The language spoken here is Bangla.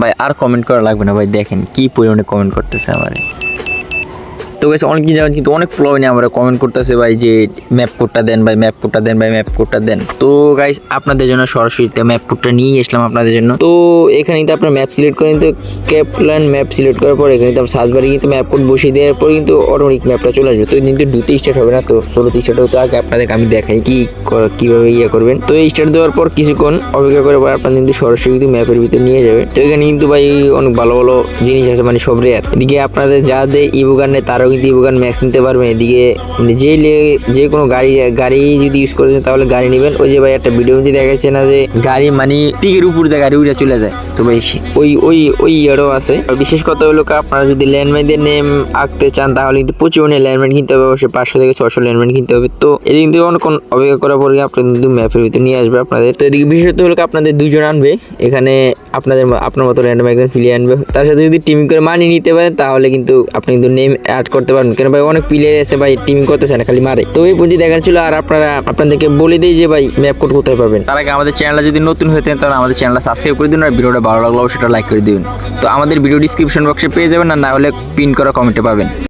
ভাই আর কমেন্ট করা লাগবে না ভাই দেখেন কি পরিমাণে কমেন্ট করতেছে আমারে। তো গেছে অনেক জায়গায় কিন্তু অনেক প্রবলেম আমরা কমেন্ট করতেছে ভাই যে ম্যাপ কোডটা দেন ভাই ম্যাপ কোডটা দেন ভাই ম্যাপ কোডটা দেন। তো গাইস আপনাদের জন্য সরাসরি ম্যাপ কোডটা নিয়ে আসলাম আপনাদের জন্য। তো এখানে কিন্তু আপনার ম্যাপ সিলেক্ট করেন তো ক্যাপলান ম্যাপ সিলেক্ট করার পর এখানে কিন্তু সার্চ বারে কিন্তু ম্যাপ কোড বসিয়ে দেওয়ার পর কিন্তু অটোমেটিক ম্যাপটা চলে আসবে। তো কিন্তু দুটো স্টার্ট হবে না তো? ষোলোতে স্টার্ট হতে আগে আপনাদেরকে আমি দেখাই কি কর- কীভাবে ইয়ে করবেন। তো এই স্টার্ট দেওয়ার পর কিছুক্ষণ অপেক্ষা করে পর আপনার কিন্তু সরাসরি কিন্তু ম্যাপের ভিতরে নিয়ে যাবে তো এখানে কিন্তু ভাই অনেক ভালো ভালো জিনিস আছে মানে সব রেয়ার এদিকে আপনাদের যাদের ইবুগান নেই কিন্তু ইবুগান ম্যাক্স নিতে পারবেন। এদিকে মানে যে লে- যে কোনো গাড়ি গাড়ি যদি ইউজ করেছেন তাহলে গাড়ি নেবেন। ওই যে ভাই একটা ভিডিও মধ্যে দেখা যাচ্ছে না যে গাড়ি মানে পিকের উপর দিয়ে গাড়ি উড়ে চলে যায়। তো ভাই ওই ওই ওই ইয়েরও আছে। আর বিশেষ কথা হলো আপনারা যদি ল্যান্ডমাইনদের নেম আঁকতে চান, তাহলে কিন্তু প্রচুর অনেক ল্যান্ডমাইন কিনতে হবে। অবশ্যই পাঁচশো থেকে ছশো ল্যান্ডমাইন কিনতে হবে। তো এদিকে কিন্তু অনেকক্ষণ অপেক্ষা করার পরে আপনার কিন্তু ম্যাপের ভিতরে নিয়ে আসবে আপনাদের। তো এদিকে বিশেষত হলো আপনাদের দুজন আনবে। এখানে আপনাদের আপনার মতো র্যান্ডম একজন ফিলিয়ে আনবে। তার সাথে যদি টিমিং করে মানিয়ে নিতে পারেন, তাহলে কিন্তু আপনি কিন্তু নেম অ্যাড করতে পারবেন। কেন ভাই, অনেক প্লেয়ার আছে ভাই টিম করতেছে না, খালি মারে। তো এই পুঁজি দেখার ছিল, আর আপনারা, আপনাদেরকে বলে দিই যে ভাই ম্যাপ কোড কোথায় পাবেন। তার আগে আমাদের চ্যানেলটা যদি নতুন হয়ে থাকেন তাহলে আমাদের চ্যানেলটা সাবস্ক্রাইব করে দিন, আর ভিডিওটা ভালো লাগল সেটা লাইক করে দিবেন। তো আমাদের ভিডিও ডিসক্রিপশন বক্সে পেয়ে যাবেন, আর না হলে পিন করা কমেন্টে পাবেন।